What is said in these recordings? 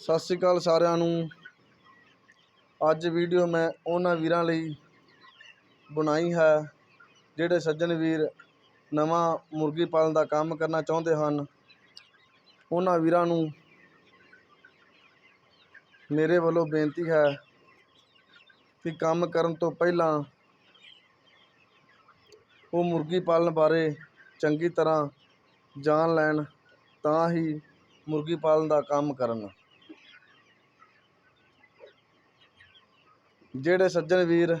ਸਤਿ ਸ਼੍ਰੀ ਅਕਾਲ ਸਾਰਿਆਂ ਨੂੰ। ਅੱਜ ਵੀਡੀਓ ਮੈਂ ਉਹਨਾਂ ਵੀਰਾਂ ਲਈ ਬਣਾਈ ਹੈ, ਜਿਹੜੇ ਸੱਜਣ ਵੀਰ ਨਵਾਂ ਮੁਰਗੀ ਪਾਲਣ ਦਾ ਕੰਮ ਕਰਨਾ ਚਾਹੁੰਦੇ ਹਨ। ਉਹਨਾਂ ਵੀਰਾਂ ਨੂੰ ਮੇਰੇ ਵੱਲੋਂ ਬੇਨਤੀ ਹੈ ਕਿ ਕੰਮ ਕਰਨ ਤੋਂ ਪਹਿਲਾਂ ਉਹ ਮੁਰਗੀ ਪਾਲਣ ਬਾਰੇ ਚੰਗੀ ਤਰ੍ਹਾਂ ਜਾਣ ਲੈਣ, ਤਾਂ ਹੀ ਮੁਰਗੀ ਪਾਲਣ ਦਾ ਕੰਮ ਕਰਨ। ਜਿਹੜੇ ਸੱਜਣ ਵੀਰ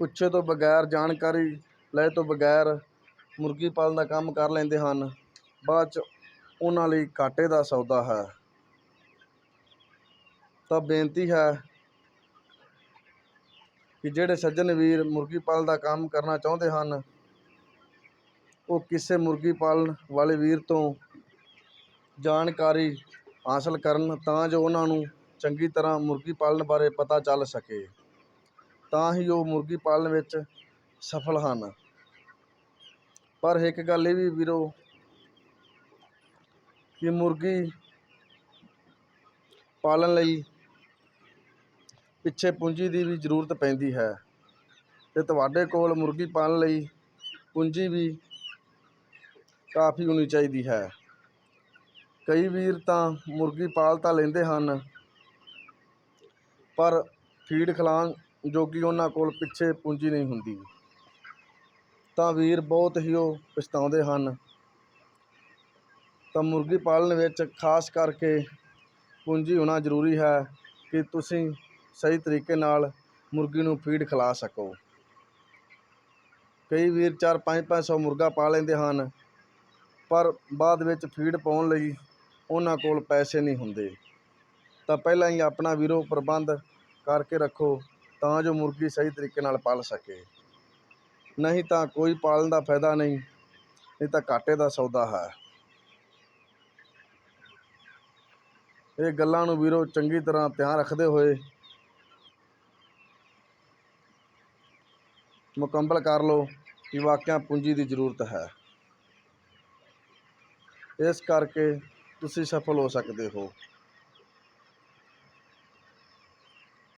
ਪੁੱਛੇ ਤੋਂ ਬਗੈਰ, ਜਾਣਕਾਰੀ ਲਏ ਤੋਂ ਬਗੈਰ ਮੁਰਗੀ ਪਾਲਣ ਦਾ ਕੰਮ ਕਰ ਲੈਂਦੇ ਹਨ, ਬਾਅਦ ਚ ਉਹਨਾਂ ਲਈ ਘਾਟੇ ਦਾ ਸੌਦਾ ਹੈ। ਤਾਂ ਬੇਨਤੀ ਹੈ ਕਿ ਜਿਹੜੇ ਸੱਜਣ ਵੀਰ ਮੁਰਗੀ ਪਾਲਣ ਦਾ ਕੰਮ ਕਰਨਾ ਚਾਹੁੰਦੇ ਹਨ, ਉਹ ਕਿਸੇ ਮੁਰਗੀ ਪਾਲਣ ਵਾਲੇ ਵੀਰ ਤੋਂ ਜਾਣਕਾਰੀ ਹਾਸਲ ਕਰਨ ਤਾਂ ਜੋ ਉਹਨਾਂ ਨੂੰ ਚੰਗੀ ਤਰ੍ਹਾਂ ਮੁਰਗੀ ਪਾਲਣ ਬਾਰੇ ਪਤਾ ਚੱਲ ਸਕੇ, ਤਾਂ ਹੀ ਉਹ ਮੁਰਗੀ ਪਾਲਣ ਵਿੱਚ ਸਫਲ ਹਨ। ਪਰ ਇੱਕ ਗੱਲ ਇਹ ਵੀ ਵੀਰੋ ਕਿ ਮੁਰਗੀ ਪਾਲਣ ਲਈ ਪਿੱਛੇ ਪੂੰਜੀ ਦੀ ਵੀ ਜ਼ਰੂਰਤ ਪੈਂਦੀ ਹੈ ਤੇ ਤੁਹਾਡੇ ਕੋਲ ਮੁਰਗੀ ਪਾਲਣ ਲਈ ਪੂੰਜੀ ਵੀ ਕਾਫੀ ਹੋਣੀ ਚਾਹੀਦੀ ਹੈ। ਕਈ ਵੀਰ ਤਾਂ ਮੁਰਗੀ ਪਾਲ ਤਾਂ ਲੈਂਦੇ ਹਨ ਪਰ ਫੀਡ ਖਿਲਾਉਣ ਜੋਗੀ ਉਹਨਾਂ ਕੋਲ ਪਿੱਛੇ ਪੂੰਜੀ ਨਹੀਂ ਹੁੰਦੀ। ਤਾਂ ਵੀਰ ਬਹੁਤ ਹੀ ਉਹ ਪਛਤਾਉਂਦੇ ਹਨ। ਤਾਂ ਮੁਰਗੀ ਪਾਲਣ ਵਿੱਚ ਖਾਸ ਕਰਕੇ ਪੂੰਜੀ ਹੋਣਾ ਜ਼ਰੂਰੀ ਹੈ ਕਿ ਤੁਸੀਂ ਸਹੀ ਤਰੀਕੇ ਨਾਲ ਮੁਰਗੀ ਨੂੰ ਫੀਡ ਖਿਲਾ ਸਕੋ। ਕਈ ਵੀਰ ਚਾਰ, ਪੰਜ ਪੰਜ ਸੌ ਮੁਰਗਾ ਪਾ ਲੈਂਦੇ ਹਨ, ਪਰ ਬਾਅਦ ਵਿੱਚ ਫੀਡ ਪਾਉਣ ਲਈ ਉਹਨਾਂ ਕੋਲ ਪੈਸੇ ਨਹੀਂ ਹੁੰਦੇ। ਤਾਂ ਪਹਿਲਾਂ ਹੀ ਆਪਣਾ ਵੀਰੋ ਪ੍ਰਬੰਧ ਕਰਕੇ ਰੱਖੋ ਤਾਂ ਜੋ ਮੁਰਗੀ ਸਹੀ ਤਰੀਕੇ ਨਾਲ ਪਲ ਸਕੇ। ਨਹੀਂ ਤਾਂ ਕੋਈ ਪਾਲਣ ਦਾ ਫਾਇਦਾ ਨਹੀਂ ਨਹੀਂ ਤਾਂ ਘਾਟੇ ਦਾ ਸੌਦਾ ਹੈ। ਇਹ ਗੱਲਾਂ ਨੂੰ ਵੀਰੋ ਚੰਗੀ ਤਰ੍ਹਾਂ ਧਿਆਨ ਰੱਖਦੇ ਹੋਏ ਮੁਕੰਮਲ ਕਰ ਲਓ ਕਿ ਵਾਕਿਆ ਪੂੰਜੀ ਦੀ ਜ਼ਰੂਰਤ ਹੈ। ਇਸ ਕਰਕੇ ਤੁਸੀਂ ਸਫਲ ਹੋ ਸਕਦੇ ਹੋ।